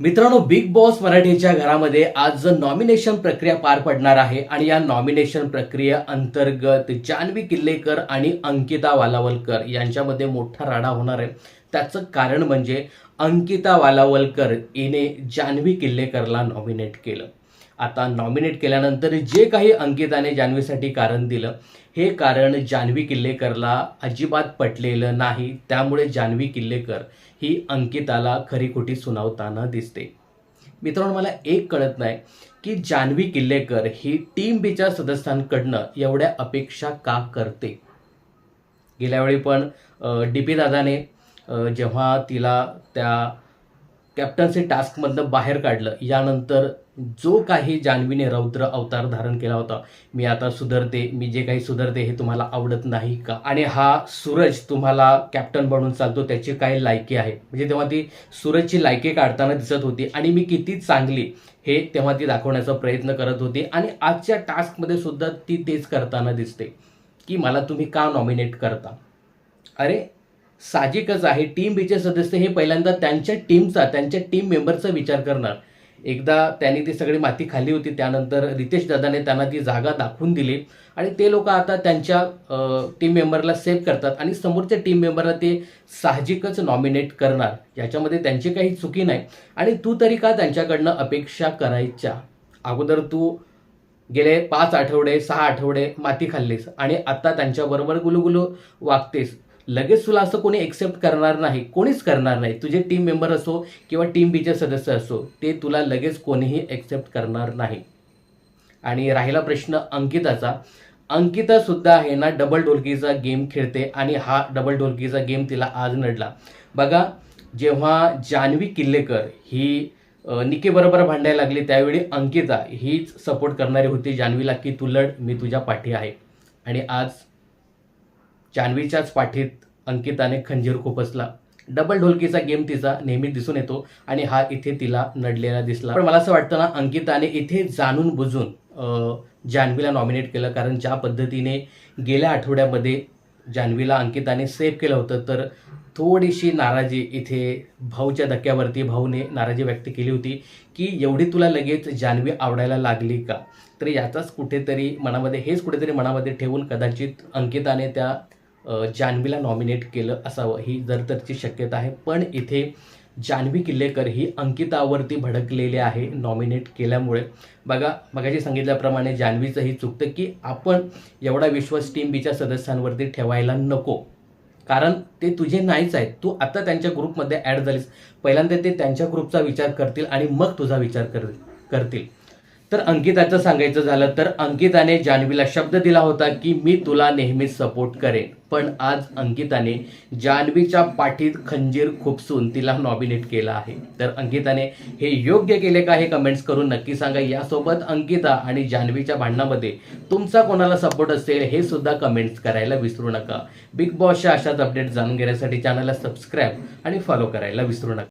मित्रांनो big boss मराठीच्या घरामध्ये आज नॉमिनेशन प्रक्रिया पार पडणार आहे आणि या नॉमिनेशन प्रक्रिये अंतर्गत जान्हवी किल्लेकर आणि अंकिता वालावलकर यांच्यामध्ये मोठा राडा होणार आहे. त्याचं कारण म्हणजे अंकिता वालावलकर हिने जान्हवी किल्लेकरला नॉमिनेट केलं. आता नॉमिनेट केल्यानंतर जे काही अंकिताने जान्हवीसाठी कारण दिलं हे कारण जान्हवी किल्लेकरला अजिबात पटलेलं नाही. त्यामुळे जान्हवी किल्लेकर ही अंकिताला खरी खोटी सुनावताना दिसते. मित्रांनो मला एक कळत नाही की जान्हवी किल्लेकर ही टीम बीच्या सदस्यांकडनं एवढ्या अपेक्षा का करते? गेल्यावेळी पण डी पी दादाने जेव्हा तिला त्या कॅप्टन्सी टास्कमधनं बाहेर काढलं. यानंतर जो काही जान्हवीने रौद्र अवतार धारण केला होता मी आता सुधरते मी जे काही सुधरते हे तुम्हाला आवडत नाही का? आणि हा सूरज तुम्हाला कॅप्टन बनून चालतो त्याची काय लायकी आहे. म्हणजे तेव्हा ती सूरजची लायकी काढताना दिसत होती आणि मी किती चांगली हे तेव्हा ती दाखवण्याचा प्रयत्न करत होती आणि आजच्या टास्कमध्ये सुद्धा ती तेच करताना दिसते की मला तुम्ही का नॉमिनेट करता? अरे साहजिकच आहे. टीम बीचे सदस्य हे पहिल्यांदा त्यांच्या टीमचा त्यांच्या टीम मेंबरचा विचार करणार. एकदा त्यांनी ती सगळी माती खाल्ली होती त्यानंतर रितेश दादाने त्यांना ती जागा दाखवून दिली. आणि ते लोक आता त्यांच्या टीम मेंबरला सेव्ह करतात आणि समोरच्या टीम मेंबरला ते साहजिकच नॉमिनेट करणार. याच्यामध्ये त्यांची काही चुकी नाही. आणि तू तरी का त्यांच्याकडनं अपेक्षा करायच्या? अगोदर तू गेले पाच आठवडे सहा आठवडे माती खाल्लीस आणि आता त्यांच्याबरोबर गुलुगुलू वागतेस. लगेच तुला असं कोणी एक्सेप्ट करणार नाही कोणीच करणार नाही. तुझे टीम मेंबर असो किंवा टीम बीचे सदस्य असो ते तुला लगेच कोणीही एक्सेप्ट करणार नाही. आणि राहिला प्रश्न अंकिताचा. अंकिता सुद्धा आहे ना डबल ढोलकीचा गेम खेळते आणि हा डबल ढोलकीचा गेम तिला आज नडला. बघा जेव्हा जान्हवी किल्लेकर ही निकेबरोबर भांडायला लागली त्यावेळी अंकिता हीच सपोर्ट करणारी होती जान्हवीला की तू लढ मी तुझ्या पाठी आहे. आणि आज जान्हवीच्याच पाठीत अंकिताने खंजीर खुपसला. डबल ढोलकीचा गेम तिचा नेहमी दिसून येतो आणि हा इथे तिला नडलेला दिसला. पण मला असं वाटतं ना अंकिताने इथे जाणून बुजून जान्हवीला नॉमिनेट केलं. कारण ज्या पद्धतीने गेल्या आठवड्यामध्ये जान्हवीला अंकिताने सेव्ह केलं होतं तर थोडीशी नाराजी इथे भाऊच्या धक्क्यावरती भाऊने नाराजी व्यक्त केली होती की एवढी तुला लगेच जान्हवी आवडायला लागली का? तर याचाच कुठेतरी मनामध्ये हेच कुठेतरी मनामध्ये ठेवून कदाचित अंकिताने त्या जान्हवीला नॉमिनेट केलं असावं ही जर तरची शक्यता आहे. पण इथे जान्हवी किल्लेकर ही अंकितावरती भडकलेली आहे नॉमिनेट केल्यामुळे. बघा मगाशी सांगितल्याप्रमाणे जान्हवीचंही चुकतं की आपण एवढा विश्वास टीम बीच्या सदस्यांवरती ठेवायला नको. कारण ते तुझे नाहीच आहेत. तू आता त्यांच्या ग्रुपमध्ये ॲड झालीस. पहिल्यांदा ते त्यांच्या ग्रुपचा विचार करतील आणि मग तुझा विचार कर करतील. तर अंकिताचं सांगायचं झालं तर अंकिताने जान्हवीला शब्द दिला होता की मी तुला नेहमीच सपोर्ट करेन. पण आज अंकिताने जान्हवीच्या पाठीत खंजीर खुपसून तिला नॉमिनेट केलं आहे. तर अंकिताने हे योग्य केले का हे कमेंट्स करून नक्की सांगा. यासोबत अंकिता आणि जान्हवीच्या भांडणामध्ये तुमचा कोणाला सपोर्ट असेल हे सुद्धा कमेंट्स करायला विसरू नका. बिग बॉसच्या अशाच अपडेट जाणून घेण्यासाठी चॅनलला सबस्क्राईब आणि फॉलो करायला विसरू नका.